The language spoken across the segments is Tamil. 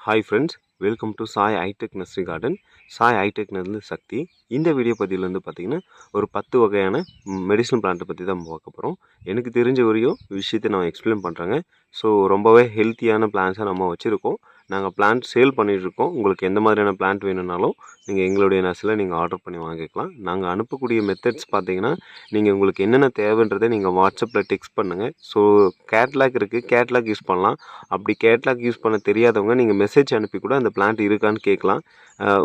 Hi friends welcome to Sai Itech nursery garden Sai ஐடெக்னு Sakthi. இந்த வீடியோ பதிவில் வந்து பார்த்திங்கன்னா ஒரு பத்து வகையான மெடிசனல் பிளான்ட்டை பற்றி தான் பார்க்க போகிறோம் எனக்கு தெரிஞ்ச வரையும் விஷயத்தை நான் எக்ஸ்பிளைன் பண்ணுறேங்க ஸோ ரொம்பவே ஹெல்த்தியான பிளான்ஸாக நம்ம வச்சுருக்கோம். நாங்கள் பிளான்ட் சேல் பண்ணிகிட்ருக்கோம் உங்களுக்கு எந்த மாதிரியான பிளான்ட் வேணும்னாலும் நீங்கள் எங்களுடைய நர்ஸில் நீங்கள் ஆர்டர் பண்ணி வாங்கிக்கலாம். நாங்கள் அனுப்பக்கூடிய மெத்தட்ஸ் பார்த்தீங்கன்னா நீங்கள் உங்களுக்கு என்னென்ன தேவைன்றதை நீங்கள் வாட்ஸ்அப்பில் டெக்ஸ்ட் பண்ணுங்கள் ஸோ கேட்லாக் இருக்குது கேட்லாக் யூஸ் பண்ணலாம். அப்படி கேட்லாக் யூஸ் பண்ண தெரியாதவங்க நீங்கள் மெசேஜ் அனுப்பி கூட அந்த பிளான்ட் இருக்கான்னு கேட்கலாம்.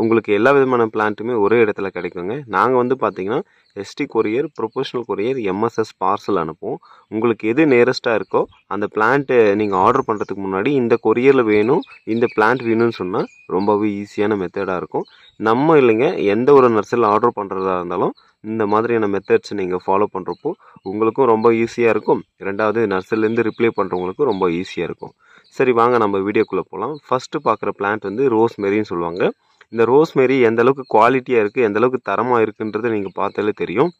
உங்களுக்கு எல்லா விதமான பிளான்ட்டுமே ஒரே இடத்துல கிடைக்குங்க. நாங்கள் வந்து பார்த்திங்கன்னா ST courier professional courier MSS parcel அனுப்புவோம். உங்களுக்கு எது நியரஸ்ட்டாக இருக்கோ அந்த பிளான்ட்டு நீங்கள் ஆர்டர் பண்ணுறதுக்கு முன்னாடி இந்த கொரியரில் வேணும் இந்த பிளான்ட் வேணும்னு சொன்னால் ரொம்பவே ஈஸியான மெத்தடாக இருக்கும். நம்ம இல்லைங்க எந்த ஒரு நர்சரியில் ஆர்டர் பண்ணுறதா இருந்தாலும் இந்த மாதிரியான மெத்தட்ஸ் நீங்கள் ஃபாலோ பண்ணுறப்போ உங்களுக்கும் ரொம்ப ஈஸியாக இருக்கும். ரெண்டாவது நர்சரிலேருந்து ரிப்ளை பண்ணுறவங்களுக்கும் ரொம்ப ஈஸியாக இருக்கும். சரி வாங்க நம்ம வீடியோக்குள்ளே போகலாம் ஃபஸ்ட்டு பார்க்குற பிளான்ட் வந்து ரோஸ் மெரின்னு சொல்லுவாங்க. இந்த ரோஸ்மெரி எந்த அளவுக்கு குவாலிட்டியாக இருக்குது எந்த அளவுக்கு தரமாக இருக்குன்றது நீங்கள் பார்த்தாலே தெரியும்.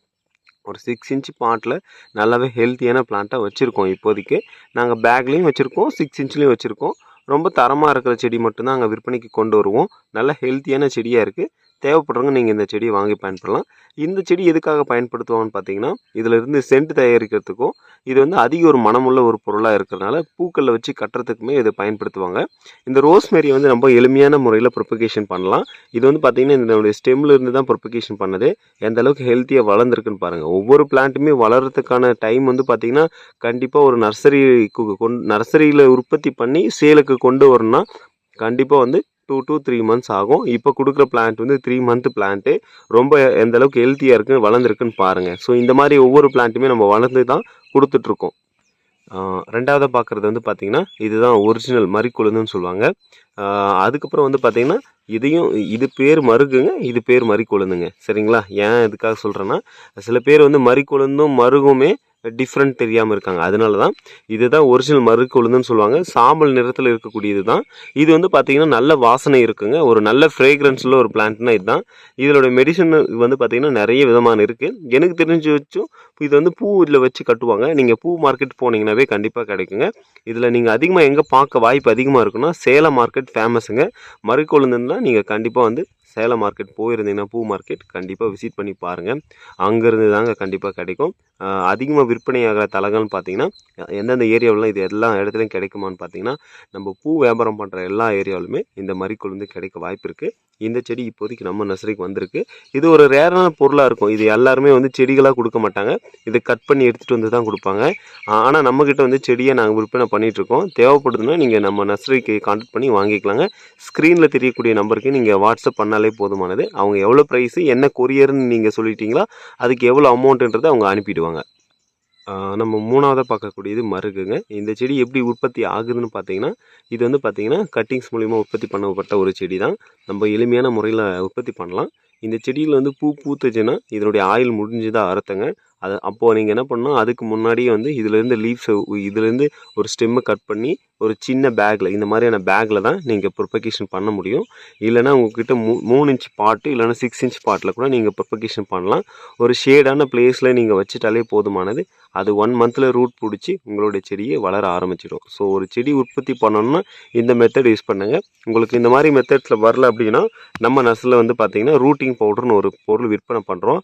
ஒரு சிக்ஸ் இன்ச் பாட்டில் நல்லாவே ஹெல்த்தியான பிளான்ட்டாக வச்சுருக்கோம் இப்போதைக்கு. நாங்கள் பேக்லேயும் வச்சுருக்கோம் சிக்ஸ் இன்ச்லேயும் வச்சுருக்கோம். ரொம்ப தரமாக இருக்கிற செடி மட்டும்தான் அங்கே விற்பனைக்கு கொண்டு வருவோம். நல்ல ஹெல்த்தியான செடியாக இருக்குது தேவைப்படுறவங்க நீங்கள் இந்த செடியை வாங்கி பயன்படலாம். இந்த செடி எதுக்காக பயன்படுத்துவாங்கன்னு பார்த்தீங்கன்னா இதில் இருந்து சென்ட் தயாரிக்கிறதுக்கும் இது வந்து அதிக ஒரு மனமுள்ள ஒரு பொருளாக இருக்கிறதுனால பூக்களில் வச்சு கட்டுறதுக்குமே இதை பயன்படுத்துவாங்க. இந்த ரோஸ்மேரி வந்து ரொம்ப எளிமையான முறையில் ப்ரொபகேஷன் பண்ணலாம். இது வந்து பார்த்திங்கன்னா இதனுடைய ஸ்டெம்ல இருந்து தான் ப்ரொபகேஷன் பண்ணது. எந்த அளவுக்கு ஹெல்த்தியாக வளர்ந்துருக்குன்னு பாருங்கள் ஒவ்வொரு பிளான்ட்டுமே வளர்கிறதுக்கான டைம் வந்து பார்த்திங்கன்னா கண்டிப்பாக ஒரு நர்சரி கொண்டு நர்சரியில் உற்பத்தி பண்ணி சேலுக்கு கொண்டு வரணும்னா கண்டிப்பாக வந்து டூ டூ த்ரீ மந்த்ஸ் ஆகும். இப்போ கொடுக்குற பிளான்ட் வந்து த்ரீ மந்த் பிளான்ட்டு ரொம்ப எந்த அளவுக்கு ஹெல்த்தியாக இருக்குது வளர்ந்துருக்குன்னு பாருங்கள் ஸோ இந்த மாதிரி ஒவ்வொரு பிளான்ட்டுமே நம்ம வளர்ந்து தான் கொடுத்துட்ருக்கோம். ரெண்டாவதாக பார்க்குறது வந்து பார்த்திங்கன்னா இதுதான் ஒரிஜினல் மறிக்குழுந்துன்னு சொல்லுவாங்க. அதுக்கப்புறம் வந்து பார்த்திங்கன்னா இதையும் இது பேர் மருகுங்க இது பேர் மறிக்குழுந்துங்க சரிங்களா? ஏன் இதுக்காக சொல்கிறேன்னா சில பேர் வந்து மறிக்குழுந்தும் மருகுமே டிஃப்ரெண்ட் தெரியாமல் இருக்காங்க. அதனால தான் இதுதான் ஒரிஜினல் மறுக்கு உளுந்துன்னு சொல்லுவாங்க. சாம்பல் நிறத்தில் இருக்கக்கூடியது தான் இது வந்து பார்த்திங்கன்னா நல்ல வாசனை இருக்குங்க. ஒரு நல்ல ஃப்ரேக்ரன்ஸில் ஒரு பிளான்ட்னா இதுதான். இதோட மெடிசன் வந்து பார்த்திங்கன்னா நிறைய விதமான இருக்குது எனக்கு தெரிஞ்சு வச்சும் இது வந்து பூ இதில் வச்சு கட்டுவாங்க. நீங்கள் பூ மார்க்கெட் போனீங்கன்னாவே கண்டிப்பாக கிடைக்குங்க. இதில் நீங்கள் அதிகமாக எங்கே பார்க்க வாய்ப்பு அதிகமாக இருக்குன்னா சேலம் மார்க்கெட் ஃபேமஸுங்க மறுக்கொழுந்துன்னா நீங்கள் கண்டிப்பாக வந்து சேலம் மார்க்கெட் போயிருந்தீங்கன்னா பூ மார்க்கெட் கண்டிப்பாக விசிட் பண்ணி பாருங்கள் அங்கேருந்து தாங்க கண்டிப்பாக கிடைக்கும். அதிகமாக விற்பனையாகிற தலங்கள்னு பார்த்தீங்கன்னா எந்தெந்த ஏரியாவிலாம் இது எல்லா இடத்துலையும் கிடைக்குமான்னு பார்த்தீங்கன்னா நம்ம பூ வியாபாரம் பண்ணுற எல்லா ஏரியாவிலுமே இந்த மறிக்கொழுந்து கிடைக்க வாய்ப்பு இருக்குது இந்த செடி இப்போதைக்கு நம்ம நர்சரிக்கு வந்திருக்கு. இது ஒரு ரேரான பொருளாக இருக்கும். இது எல்லாருமே வந்து செடிகளாக கொடுக்க மாட்டாங்க. இதை கட் பண்ணி எடுத்துகிட்டு வந்து தான் கொடுப்பாங்க. ஆனால் நம்மக்கிட்ட வந்து செடியை நாங்கள் விற்பனை பண்ணிகிட்ருக்கோம் தேவைப்படுதுன்னா நீங்கள் நம்ம நர்சரிக்கு கான்டாக்ட் பண்ணி வாங்கிக்கலாங்க. ஸ்க்ரீனில் தெரியக்கூடிய நம்பருக்கு நீங்கள் வாட்ஸ்அப் பண்ணாலே போதுமானது. அவங்க எவ்வளோ ப்ரைஸு என்ன கொரியர்னு நீங்கள் சொல்லிட்டீங்களா அதுக்கு எவ்வளோ அமௌண்ட்டுன்றதை அவங்க அனுப்பிடுவாங்க. நம்ம மூணாவதாக பார்க்கக்கூடியது மருகுங்க. இந்த செடி எப்படி உற்பத்தி ஆகுதுன்னு பார்த்தீங்கன்னா இது வந்து பார்த்தீங்கன்னா கட்டிங்ஸ் மூலிமா உற்பத்தி பண்ணப்பட்ட ஒரு செடி தான் நம்ம எளிமையான முறையில் உற்பத்தி பண்ணலாம். இந்த செடியில் வந்து பூ பூத்துச்சுன்னா இதனுடைய ஆயில் முடிஞ்சுதான் அறுத்தங்க அது அப்போது நீங்கள் என்ன பண்ணணும் அதுக்கு முன்னாடியே வந்து இதுலேருந்து லீவ்ஸை இதுலேருந்து ஒரு ஸ்டெம்மை கட் பண்ணி ஒரு சின்ன பேக்கில் இந்த மாதிரியான பேக்கில் தான் நீங்கள் ப்ரொபகேஷன் பண்ண முடியும். இல்லைனா உங்ககிட்ட மூ மூணு இன்ச் பாட்டு இல்லைனா சிக்ஸ் இன்ச் பாட்டில் கூட நீங்கள் ப்ரொபகேஷன் பண்ணலாம். ஒரு ஷேடான பிளேஸில் நீங்கள் வச்சுட்டாலே போதுமானது. அது ஒன் மந்தில் ரூட் பிடிச்சி உங்களுடைய செடியை வளர ஆரம்பிச்சிடும். ஸோ ஒரு செடி உற்பத்தி பண்ணணும்னா இந்த மெத்தட் யூஸ் பண்ணுங்கள் உங்களுக்கு இந்த மாதிரி மெத்தட்ஸில் வரல அப்படின்னா நம்ம நர்ஸில் வந்து பார்த்தீங்கன்னா ரூட்டிங் பவுடர்னு ஒரு பொருள் விற்பனை பண்ணுறோம்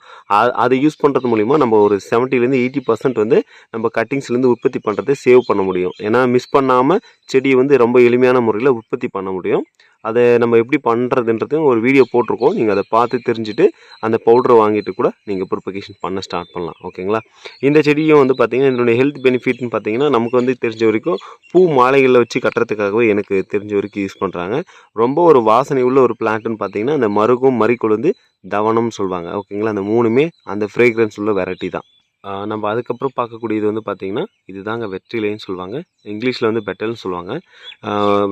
அதை யூஸ் பண்ணுறது மூலிமா நம்ம ஒரு செவன்ட்டிலேருந்து எயிட்டி பர்சன்ட் வந்து நம்ம கட்டிங்ஸ்லேருந்து உற்பத்தி பண்ணுறதை சேவ் பண்ண முடியும். ஏன்னா மிஸ் பண்ணாமல் செடியை வந்து ரொம்ப எளிமையான முறையில் உற்பத்தி பண்ண முடியும். அதை நம்ம எப்படி பண்ணுறதுன்றதும் ஒரு வீடியோ போட்டிருக்கோம். நீங்கள் அதை பார்த்து தெரிஞ்சுட்டு அந்த பவுடரை வாங்கிட்டு கூட நீங்கள் ப்ரிப்பகேஷன் பண்ண ஸ்டார்ட் பண்ணலாம். ஓகேங்களா இந்த செடியும் வந்து பார்த்திங்கன்னா என்னுடைய ஹெல்த் பெனிஃபிட்னு பார்த்தீங்கன்னா நமக்கு வந்து தெரிஞ்ச வரைக்கும் பூ மாலைகளில் வச்சு கட்டுறதுக்காகவே எனக்கு தெரிஞ்ச வரைக்கும் யூஸ் பண்ணுறாங்க ரொம்ப ஒரு வாசனை உள்ள ஒரு பிளான்ட்டுன்னு பார்த்தீங்கன்னா அந்த மருகும் மறிக்கொழுந்து தவனம்னு சொல்லுவாங்க. ஓகேங்களா அந்த மூணுமே அந்த ஃப்ரேக்ரன்ஸ் உள்ள வெரைட்டி தான். நம்ம அதுக்கப்புறம் பார்க்கக்கூடியது வந்து பார்த்திங்கன்னா இதுதாங்க வெற்றிலைன்னு சொல்லுவாங்க. இங்கிலீஷில் வந்து பெட்டல்னு சொல்லுவாங்க.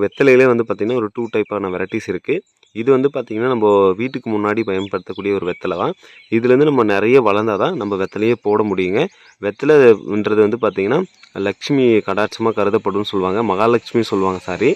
வெத்தலையிலே வந்து பார்த்திங்கன்னா ஒரு டூ டைப்பான வெரைட்டிஸ் இருக்குது இது வந்து பார்த்திங்கன்னா நம்ம வீட்டுக்கு முன்னாடி பயன்படுத்தக்கூடிய ஒரு வெத்தலை தான். இதுலேருந்து நம்ம நிறைய வளர்ந்தால் தான் நம்ம வெத்தலையே போட முடியுங்க. வெத்தலைன்றது வந்து பார்த்திங்கன்னா லக்ஷ்மி கடாட்சமாக கருதப்படும்னு சொல்லுவாங்க. மகாலட்சுமி சொல்லுவாங்க சாரி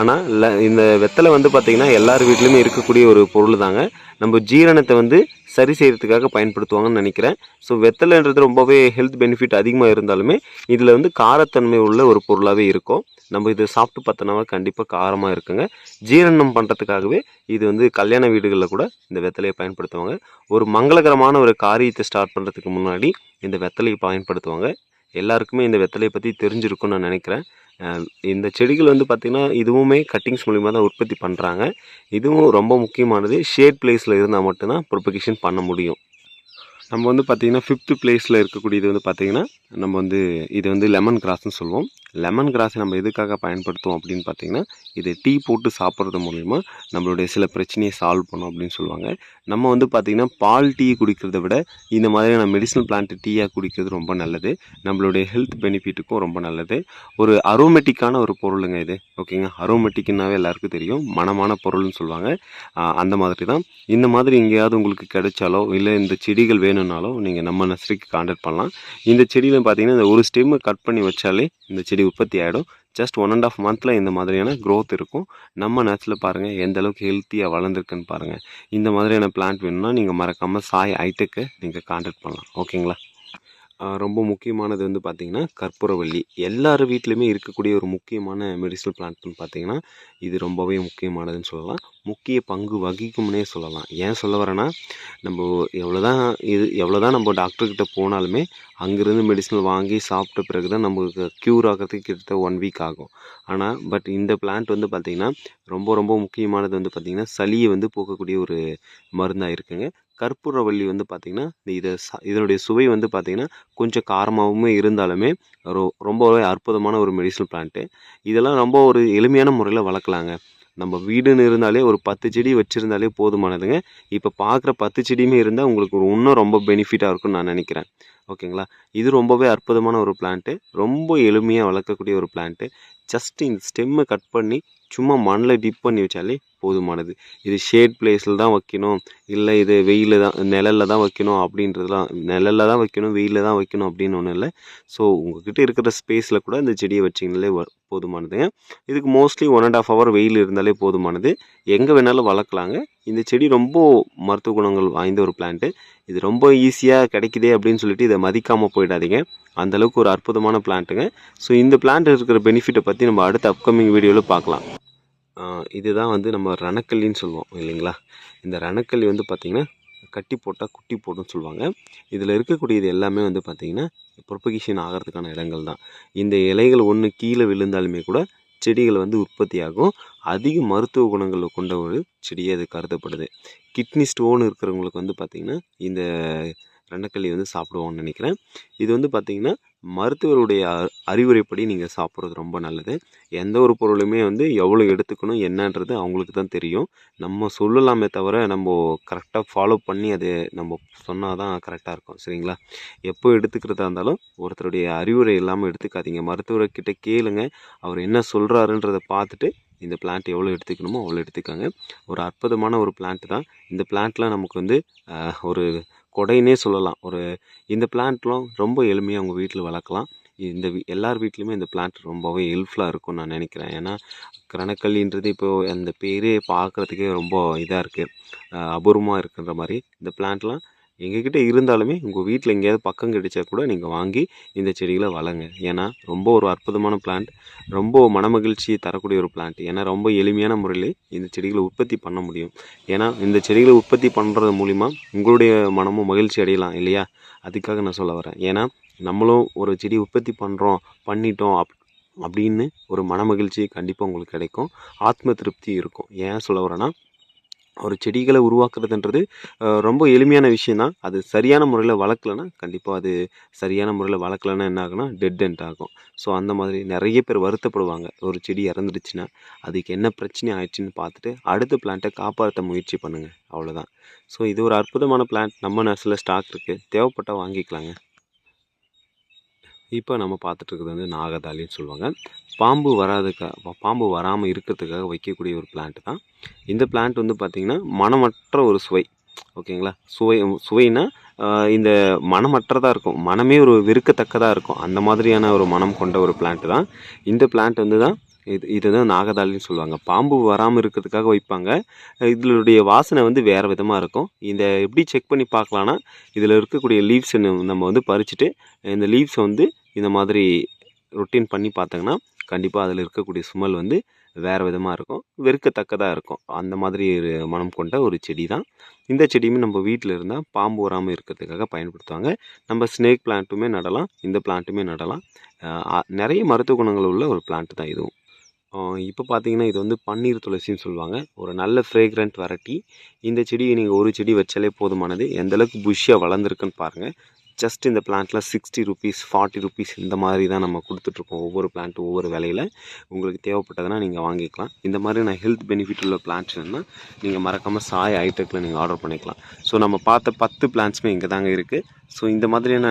ஆனால் ல இந்த வெத்தலை வந்து பார்த்திங்கன்னா எல்லார் வீட்லேயுமே இருக்கக்கூடிய ஒரு பொருள் தாங்க நம்ம ஜீரணத்தை வந்து சரி செய்கிறதுக்காக பயன்படுத்துவாங்கன்னு நினைக்கிறேன். ஸோ வெத்தலைன்றது ரொம்பவே ஹெல்த் பெனிஃபிட் அதிகமாக இருந்தாலுமே இதில் வந்து காரத்தன்மை உள்ள ஒரு பொருளாகவே இருக்கும். நம்ம இது சாப்பிட்டு பார்த்தோன்னா கண்டிப்பாக காரமாக இருக்குங்க. ஜீரணம் பண்ணுறதுக்காகவே இது வந்து கல்யாண வீடுகளில் கூட இந்த வெத்தலையை பயன்படுத்துவாங்க. ஒரு மங்களகரமான ஒரு காரியத்தை ஸ்டார்ட் பண்ணுறதுக்கு முன்னாடி இந்த வெத்தலையை பயன்படுத்துவாங்க. எல்லாருக்குமே இந்த வெத்தலையை பற்றி தெரிஞ்சிருக்கும்னு நான் நினைக்கிறேன். இந்த செடிகள் வந்து பார்த்திங்கன்னா இதுவுமே கட்டிங்ஸ் மூலிமா தான் உற்பத்தி பண்ணுறாங்க இதுவும் ரொம்ப முக்கியமானது ஷேட் பிளேஸில் இருந்தால் மட்டும்தான் ப்ரொபகேஷன் பண்ண முடியும். நம்ம வந்து பார்த்திங்கன்னா ஃபிஃப்த்து பிளேஸில் இருக்கக்கூடியது வந்து பார்த்திங்கன்னா நம்ம வந்து இது வந்து லெமன் கிராஸ்னு சொல்லுவோம். லெமன் கிராஸை நம்ம எதுக்காக பயன்படுத்துவோம் அப்படின்னு பார்த்தீங்கன்னா இது டீ போட்டு சாப்பிட்றது மூலிமா நம்மளுடைய சில பிரச்சனையை சால்வ் பண்ணும் அப்படின்னு சொல்லுவாங்க. நம்ம வந்து பார்த்திங்கன்னா பால் டீ குடிக்கிறத விட இந்த மாதிரியான மெடிசனல் பிளான்ட் டீயாக குடிக்கிறது ரொம்ப நல்லது. நம்மளுடைய ஹெல்த் பெனிஃபிட்டுக்கும் ரொம்ப நல்லது. ஒரு அரோமெட்டிக்கான ஒரு பொருளுங்க இது ஓகேங்க அரோமெட்டிக்குன்னாவே எல்லாருக்கும் தெரியும். மனமான பொருள்னு சொல்லுவாங்க. அந்த மாதிரி தான். இந்த மாதிரி எங்கேயாவது உங்களுக்கு கிடைச்சாலோ இல்லை இந்த செடிகள் வேணும்னாலோ நீங்கள் நம்ம நர்சரிக்கு கான்டாக்ட் பண்ணலாம். இந்த செடியில் பார்த்தீங்கன்னா இந்த ஒரு ஸ்டெம்மை கட் பண்ணி வச்சாலே இந்த செடி உற்பத்தி ஆகிடும் ஜஸ்ட் ஒன் அண்ட் ஆஃப் மந்தில் இந்த மாதிரியான க்ரோத் இருக்கும். நம்ம நேரத்தில் பாருங்கள் எந்த அளவுக்கு ஹெல்த்தியாக வளர்ந்துருக்குன்னு பாருங்கள் இந்த மாதிரியான பிளான்ட் வேணும்னா நீங்கள் மறக்காமல் சாய் ஐடெக்கை நீங்கள் கான்டாக்ட் பண்ணலாம். ஓகேங்களா ரொம்ப முக்கியமானது வந்து பார்த்திங்கன்னா கற்பூரவள்ளி. எல்லார் வீட்லேயுமே இருக்கக்கூடிய ஒரு முக்கியமான மெடிசனல் பிளான்ட்னு பார்த்தீங்கன்னா இது ரொம்பவே முக்கியமானதுன்னு சொல்லலாம். முக்கிய பங்கு வகிக்கும்னே சொல்லலாம். ஏன் சொல்ல வரேன்னா நம்ம எவ்வளோ தான் இது எவ்வளோ தான் நம்ம டாக்டர்கிட்ட போனாலுமே அங்கேருந்து மெடிசனல் வாங்கி சாப்பிட்ட பிறகு தான் நமக்கு க்யூர் ஆகிறதுக்கு கிட்டத்தட்ட ஒன் வீக் ஆகும். ஆனால் பட் இந்த பிளான்ட் வந்து பார்த்திங்கன்னா ரொம்ப ரொம்ப முக்கியமானது வந்து பார்த்திங்கன்னா சளியை வந்து போக்கக்கூடிய ஒரு மருந்தாக இருக்குங்க. கற்பூரவள்ளி வந்து பார்த்திங்கன்னா இதை ச- இதனுடைய சுவை வந்து பார்த்திங்கன்னா கொஞ்சம் காரமாகவும் இருந்தாலுமே ரொ ரொம்பவே அற்புதமான ஒரு மெடிசனல் பிளான்ட்டு இதெல்லாம் ரொம்ப ஒரு எளிமையான முறையில் வளர்க்கலாங்க. நம்ம வீடுன்னு இருந்தாலே ஒரு பத்து செடி வச்சுருந்தாலே போதுமானதுங்க. இப்போ பார்க்குற பத்து செடியுமே இருந்தால் உங்களுக்கு ஒரு இன்னும் ரொம்ப பெனிஃபிட்டாக இருக்கும்னு நான் நினைக்கிறேன். ஓகேங்களா? இது ரொம்பவே அற்புதமான ஒரு பிளான்ட்டு ரொம்ப எளிமையாக வளர்க்கக்கூடிய ஒரு பிளான்ட்டு ஜஸ்ட் இந்த ஸ்டெம்மை கட் பண்ணி சும்மா மண்ணில் டிப் பண்ணி வச்சாலே போதுமானது. இது ஷேட் பிளேஸில் தான் வைக்கணும். இல்லை இது வெயிலில் தான் நிழலில் தான் வைக்கணும் அப்படின்றதுலாம் நிழலில் தான் வைக்கணும் வெயிலில் தான் வைக்கணும் அப்படின்னு ஒன்றும் இல்லை. ஸோ உங்ககிட்ட இருக்கிற ஸ்பேஸில் கூட இந்த செடியை வச்சிங்கனாலே வ- போதுமானதுங்க இதுக்கு mostly one and half hour வெயில் இருந்தாலே போதுமானது. எங்கே வேணாலும் வளர்க்கலாங்க. இந்த செடி ரொம்ப மருத்துவ குணங்கள் வாய்ந்த ஒரு பிளான்ட்டு இது ரொம்ப ஈஸியாக கிடைக்குதே அப்படின்னு சொல்லிட்டு இதை மதிக்காமல் போயிடாதீங்க. அந்த அளவுக்கு ஒரு அற்புதமான பிளான்ட்டுங்க ஸோ இந்த பிளான்ட் இருக்கிற பெனிஃபிட்டை பற்றி நம்ம அடுத்த அப்கமிங் வீடியோவில் பார்க்கலாம். இதுதான் வந்து நம்ம ரணக்கல்லின்னு சொல்லுவோம் இல்லைங்களா? இந்த ரணக்கல்லி வந்து பார்த்திங்கன்னா கட்டி போட்டால் குட்டி போடும்னு சொல்லுவாங்க. இதில் இருக்கக்கூடியது எல்லாமே வந்து பார்த்திங்கன்னா ப்ரொபகேஷன் ஆகிறதுக்கான இடங்கள் தான். இந்த இலைகள் ஒன்று கீழே விழுந்தாலுமே கூட செடிகள் வந்து உற்பத்தியாகும். அதிக மருத்துவ குணங்கள் கொண்ட ஒரு செடியாக அது கருதப்படுது. கிட்னி ஸ்டோன் இருக்கிறவங்களுக்கு வந்து பார்த்திங்கன்னா இந்த ரெண்டக்கள்ளி வந்து சாப்பிடுவோம்னு நினைக்கிறேன். இது வந்து பார்த்திங்கன்னா மருத்துவருடைய அறிவுரைப்படி நீங்கள் சாப்பிட்றது ரொம்ப நல்லது. எந்த ஒரு பொருளுமே வந்து எவ்வளோ எடுத்துக்கணும் என்னன்றது அவங்களுக்கு தான் தெரியும். நம்ம சொல்லலாமே தவிர நம்ம கரெக்டாக ஃபாலோ பண்ணி அது நம்ம சொன்னால் தான் கரெக்டாக இருக்கும் சரிங்களா? எப்போ எடுத்துக்கிறதா இருந்தாலும் ஒருத்தருடைய அறிவுரை இல்லாமல் எடுத்துக்காதீங்க. மருத்துவர்கிட்ட கேளுங்க. அவர் என்ன சொல்கிறாருன்றதை பார்த்துட்டு இந்த பிளான்ட் எவ்வளோ எடுத்துக்கணுமோ அவ்வளோ எடுத்துக்காங்க. ஒரு அற்புதமான ஒரு பிளான்ட் தான். இந்த பிளான்ட்லாம் நமக்கு வந்து ஒரு கொடைன்னே சொல்லலாம். ஒரு இந்த பிளான்ட்லாம் ரொம்ப எளிமையாக உங்கள் வீட்டில் வளர்க்கலாம். இந்த வீ எல்லார் வீட்லேயுமே இந்த பிளான்ட் ரொம்பவே ஹெல்ப்ஃபுல்லாக இருக்கும்னு நான் நினைக்கிறேன். ஏன்னா கரணக்கல்லின்றது இப்போது அந்த பேரே பார்க்குறதுக்கே ரொம்ப இதாக இருக்குது அபூர்வமாக இருக்குன்ற மாதிரி இந்த பிளான்ட்லாம் எங்ககிட்ட இருந்தாலுமே உங்கள் வீட்டில் எங்கேயாவது பக்கம் கிடைச்சா கூட நீங்கள் வாங்கி இந்த செடிகளை வளங்க ஏன்னா ரொம்ப ஒரு அற்புதமான பிளான்ட் ரொம்ப மனமகிழ்ச்சி தரக்கூடிய ஒரு பிளான்ட் ஏன்னா ரொம்ப எளிமையான முறையில் இந்த செடிகளை உற்பத்தி பண்ண முடியும். ஏன்னா இந்த செடிகளை உற்பத்தி பண்ணுறது மூலிமா உங்களுடைய மனமும் மகிழ்ச்சி அடையலாம் இல்லையா? அதுக்காக நான் சொல்ல வரேன். ஏன்னா நம்மளும் ஒரு செடி உற்பத்தி பண்ணுறோம் பண்ணிட்டோம் அப் அப்படின்னு ஒரு மனமகிழ்ச்சி கண்டிப்பாக உங்களுக்கு கிடைக்கும். ஆத்ம திருப்தி இருக்கும். ஏன் சொல்ல வரேன்னா ஒரு செடிகளை உருவாக்குறதுன்றது ரொம்ப எளிமையான விஷயந்தான் அது சரியான முறையில் வளர்க்கலன்னா கண்டிப்பாக அது சரியான முறையில் வளர்க்கலன்னா என்ன ஆகும்னா டெட் எண்ட் ஆகும். ஸோ அந்த மாதிரி நிறைய பேர் வருத்தப்படுவாங்க. ஒரு செடி இறந்துடுச்சுன்னா அதுக்கு என்ன பிரச்சனை ஆயிடுச்சுன்னு பார்த்துட்டு அடுத்த பிளான்ட்டை காப்பாற்ற முயற்சி பண்ணுங்கள் அவ்வளோதான் ஸோ இது ஒரு அற்புதமான பிளான்ட் நம்ம நர்ஸில் ஸ்டாக் இருக்குது தேவைப்பட்டால் வாங்கிக்கலாங்க. இப்போ நம்ம பார்த்துட்டு இருக்கிறது வந்து நாகதாளின்னு சொல்லுவாங்க. பாம்பு வராதுக்காக பாம்பு வராமல் இருக்கிறதுக்காக வைக்கக்கூடிய ஒரு பிளான்ட் தான். இந்த பிளான்ட் வந்து பார்த்திங்கன்னா மனமற்ற ஒரு சுவை. ஓகேங்களா? சுவை சுவைனா இந்த மனமற்றதாக இருக்கும். மனமே ஒரு வெறுக்கத்தக்கதாக இருக்கும். அந்த மாதிரியான ஒரு மனம் கொண்ட ஒரு பிளான்ட் தான். இந்த பிளான்ட் வந்து தான் இது இதுதான் நாகதாளின்னு சொல்லுவாங்க. பாம்பு வராமல் இருக்கிறதுக்காக வைப்பாங்க. இதனுடைய வாசனை வந்து வேறு விதமாக இருக்கும். இந்த எப்படி செக் பண்ணி பார்க்கலான்னா இதில் இருக்கக்கூடிய லீவ்ஸை நம்ம வந்து பறிச்சுட்டு இந்த லீவ்ஸை வந்து இந்த மாதிரி ரொட்டீன் பண்ணி பார்த்தோங்கன்னா கண்டிப்பாக அதில் இருக்கக்கூடிய சுமல் வந்து வேறு விதமாக இருக்கும். வெறுக்கத்தக்கதாக இருக்கும். அந்த மாதிரி ஒரு மனம் கொண்ட ஒரு செடி தான். இந்த செடியுமே நம்ம வீட்டில் இருந்தால் பாம்பு வராமல் இருக்கிறதுக்காக பயன்படுத்துவாங்க. நம்ம ஸ்னேக் பிளான்ட்டுமே நடலாம். இந்த பிளான்ட்டுமே நடலாம். நிறைய மருத்துவ குணங்கள் உள்ள ஒரு பிளான்ட் தான் இதுவும். இப்போ பார்த்தீங்கன்னா இது வந்து பன்னீர் துளசின்னு சொல்லுவாங்க. ஒரு நல்ல ஃப்ரேக்ரண்ட் வெரைட்டி இந்த செடியை நீங்கள் ஒரு செடி வச்சாலே போதுமானது. எந்தளவுக்கு புஷ்ஷாக வளர்ந்துருக்குன்னு பாருங்கள் ஜஸ்ட் இந்த பிளான்ட்டில் சிக்ஸ்டி ருபீஸ் ஃபார்ட்டி ருபீஸ் இந்த மாதிரி தான் நம்ம கொடுத்துட்ருக்கோம் ஒவ்வொரு பிளான்ட்டும் ஒவ்வொரு விலையில். உங்களுக்கு தேவைப்பட்டதுன்னா நீங்கள் வாங்கிக்கலாம். இந்த மாதிரி நான் ஹெல்த் பெனிஃபிட் உள்ள பிளான்ட்ஸ் வேணுன்னா நீங்கள் மறக்காமல் சாய் ஐடெக்கில் நீங்கள் ஆர்டர் பண்ணிக்கலாம். ஸோ நம்ம பார்த்த பத்து பிளான்ட்ஸுமே இங்கே தாங்க இருக்குது ஸோ இந்த மாதிரியான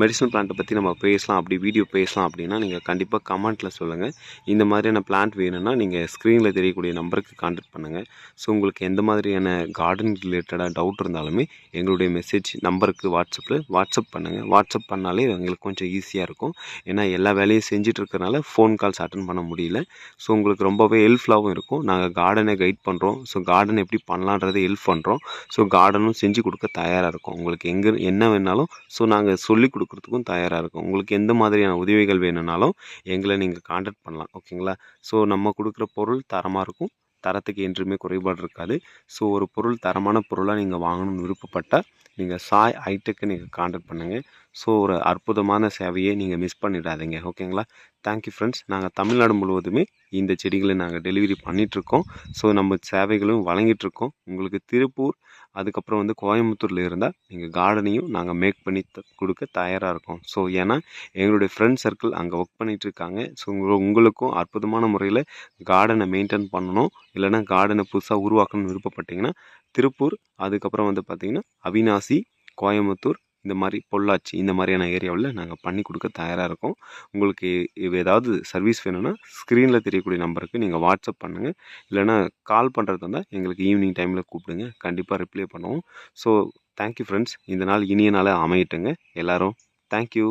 மெடிசனல் பிளான்ட்டை பற்றி நம்ம பேசலாம். அப்படி வீடியோ பேசலாம் அப்படின்னா நீங்கள் கண்டிப்பாக கமெண்ட்டில் சொல்லுங்கள் இந்த மாதிரியான பிளான்ட் வேணும்னா நீங்கள் ஸ்க்ரீனில் தெரியக்கூடிய நம்பருக்கு கான்டாக்ட் பண்ணுங்கள் ஸோ உங்களுக்கு எந்த மாதிரியான கார்டன் ரிலேட்டடாக டவுட் இருந்தாலுமே எங்களுடைய மெசேஜ் நம்பருக்கு வாட்ஸ்அப்பில் வாட்ஸ்அப் பண்ணுங்கள் வாட்ஸ்அப் பண்ணாலே எங்களுக்கு கொஞ்சம் ஈஸியாக இருக்கும். ஏன்னா எல்லா வேலையும் செஞ்சுட்டு இருக்கிறனால ஃபோன் கால்ஸ் அட்டன் பண்ண முடியல. ஸோ உங்களுக்கு ரொம்பவே ஹெல்ப்ஃபுல்லாகவும் இருக்கும். நாங்கள் கார்டனை கைட் பண்ணுறோம் ஸோ கார்டன் எப்படி பண்ணலான்றதை ஹெல்ப் பண்ணுறோம் ஸோ கார்டனும் செஞ்சு கொடுக்க தயாராக இருக்கும். உங்களுக்கு எங்கே என்ன வேணாலும் ஸோ நாங்கள் சொல்லி கொடுக்குறதுக்கும் தயாராக இருக்கோம். உங்களுக்கு எந்த மாதிரியான உதவிகள் வேணும்னாலும் எங்களை நீங்கள் காண்டாக்ட் பண்ணலாம். ஓகேங்களா? ஸோ நம்ம கொடுக்குற பொருள் தரமாக இருக்கும். தரத்துக்கு என்றுமே குறைபாடு இருக்காது. ஸோ ஒரு பொருள் தரமான பொருளாக நீங்கள் வாங்கணும்னு விருப்பப்பட்டால் நீங்கள் சாய் ஐடெக்கு நீங்கள் காண்டாக்ட் பண்ணுங்கள் ஸோ ஒரு அற்புதமான சேவையை நீங்கள் மிஸ் பண்ணிடாதீங்க. ஓகேங்களா? தேங்க்யூ ஃப்ரெண்ட்ஸ் நாங்கள் தமிழ்நாடு முழுவதுமே இந்த செடிகளை நாங்கள் டெலிவரி பண்ணிகிட்ருக்கோம் ஸோ நம்ம சேவைகளும் வழங்கிட்டுருக்கோம். உங்களுக்கு திருப்பூர் அதுக்கப்புறம் வந்து கோயம்புத்தூரில் இருந்தால் நீங்கள் கார்டனையும் நாங்கள் மேக் பண்ணி த- கொடுக்க தயாராக இருக்கோம். ஸோ ஏன்னா எங்களுடைய ஃப்ரெண்ட் சர்க்கிள் அங்கே ஒர்க் பண்ணிகிட்ருக்காங்க ஸோ உங்க- உங்களுக்கும் அற்புதமான முறையில் கார்டனை மெயின்டைன் பண்ணணும். இல்லைன்னா கார்டனை புதுசாக உருவாக்கணும்னு விருப்பப்பட்டீங்கன்னா திருப்பூர் அதுக்கப்புறம் வந்து பார்த்திங்கன்னா அவினாசி கோயம்புத்தூர் இந்த மாதிரி பொள்ளாச்சி இந்த மாதிரியான ஏரியாவில் நாங்கள் பண்ணி கொடுக்க தயாராக இருக்கோம். உங்களுக்கு இது ஏதாவது சர்வீஸ் வேணும்னா ஸ்க்ரீனில் தெரியக்கூடிய நம்பருக்கு நீங்கள் வாட்ஸ்அப் பண்ணுங்கள் இல்லைன்னா கால் பண்ணுறது இருந்தால் எங்களுக்கு ஈவினிங் டைமில் கூப்பிடுங்க. கண்டிப்பாக ரிப்ளை பண்ணுவோம். ஸோ தேங்க்யூ ஃப்ரெண்ட்ஸ் இந்த நாள் இனிய நாளாக அமையட்டுங்க. எல்லாரும் தேங்க்யூ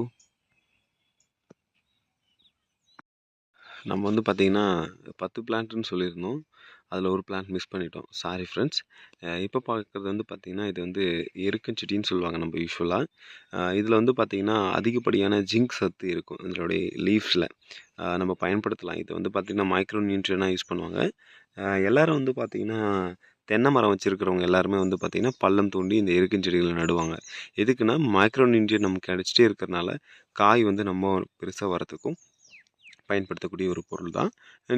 நம்ம வந்து பார்த்திங்கன்னா பத்து பிளான்ட்டுன்னு சொல்லியிருந்தோம். அதில் ஒரு பிளான்ட் மிஸ் பண்ணிட்டோம். சாரி ஃப்ரெண்ட்ஸ் இப்போ பார்க்குறது வந்து பார்த்திங்கன்னா இது வந்து எருக்கன் செடின்னு சொல்லுவாங்க நம்ம யூஸ்வலாக இதில் வந்து பார்த்திங்கன்னா அதிகப்படியான ஜிங்க் சத்து இருக்கும் இதனுடைய லீவ்ஸில் நம்ம பயன்படுத்தலாம். இது வந்து பார்த்திங்கன்னா மைக்ரோ நியூட்ரியனாக யூஸ் பண்ணுவாங்க எல்லோரும் வந்து பார்த்திங்கன்னா தென்னை மரம் வச்சுருக்கிறவங்க எல்லாருமே வந்து பார்த்திங்கன்னா பள்ளம் தோண்டி இந்த எருக்கன் செடிகளை நடுவாங்க. எதுக்குன்னா மைக்ரோ நியூட்ரியன் நமக்கு கிடச்சிட்டே இருக்கிறனால காய் வந்து நம்ம பெருசாக வரத்துக்கும் பயன்படுத்தக்கூடிய ஒரு பொருள் தான்.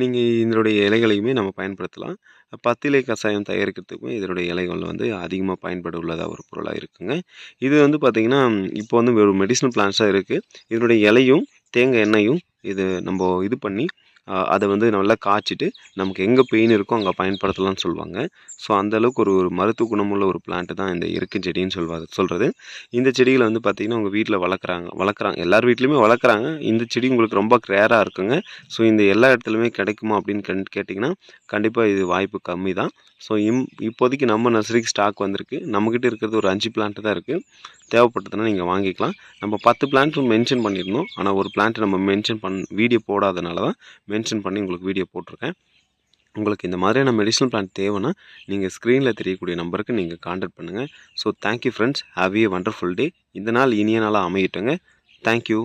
நீங்கள் இதனுடைய இலைகளையுமே நம்ம பயன்படுத்தலாம். பத்திலை கஷாயம் தயாரிக்கிறதுக்கும் இதனுடைய இலைகள் வந்து அதிகமாக பயன்பட உள்ளதாக ஒரு பொருளாக இருக்குங்க. இது வந்து பார்த்திங்கன்னா இப்போ வந்து ஒரு மெடிசனல் பிளான்ஸாக இருக்குது இதனுடைய இலையும் தேங்காய் எண்ணெயும் இது நம்ம இது பண்ணி அதை வந்து நல்லா காய்ச்சிட்டு நமக்கு எங்கே பெயின் இருக்கோ அங்கே பயன்படுத்தலாம்னு சொல்லுவாங்க. ஸோ அந்த அளவுக்கு ஒரு ஒரு மருத்துவ குணமுள்ள ஒரு பிளான்ட்டு தான் இந்த இருக்கு செடின்னு சொல்வாங்க சொல்கிறது இந்த செடிகளை வந்து பார்த்திங்கன்னா உங்கள் வீட்டில் வளர்க்குறாங்க வளர்க்குறாங்க. எல்லார் வீட்லேயுமே வளர்க்குறாங்க. இந்த செடி உங்களுக்கு ரொம்ப ரேராக இருக்குங்க. ஸோ இந்த எல்லா இடத்துலையுமே கிடைக்குமா அப்படின்னு கண் கேட்டிங்கன்னா கண்டிப்பாக இது வாய்ப்பு கம்மி தான் ஸோ இம் இப்போதைக்கு நம்ம நர்சரிக்கு ஸ்டாக் வந்திருக்கு. நம்மக்கிட்ட இருக்கிறது ஒரு அஞ்சு பிளான்ட்டு தான் இருக்குது தேவைப்பட்டதுன்னா நீங்கள் வாங்கிக்கலாம். நம்ம பத்து பிளான்ட் மென்ஷன் பண்ணியிருந்தோம். ஆனால் ஒரு பிளான்ட் நம்ம மென்ஷன் பண் வீடியோ போடாதனால தான் மென்ஷன் பண்ணி உங்களுக்கு வீடியோ போட்டிருக்கேன். உங்களுக்கு இந்த மாதிரியான மெடிசனல் பிளான்ட் தேவைன்னா நீங்கள் ஸ்க்ரீனில் தெரியக்கூடிய நம்பருக்கு நீங்கள் காண்டாக்ட் பண்ணுங்கள் so thank you friends have a wonderful day இந்த நாள் இனிய நாளாக அமையட்டுங்க. தேங்க்யூ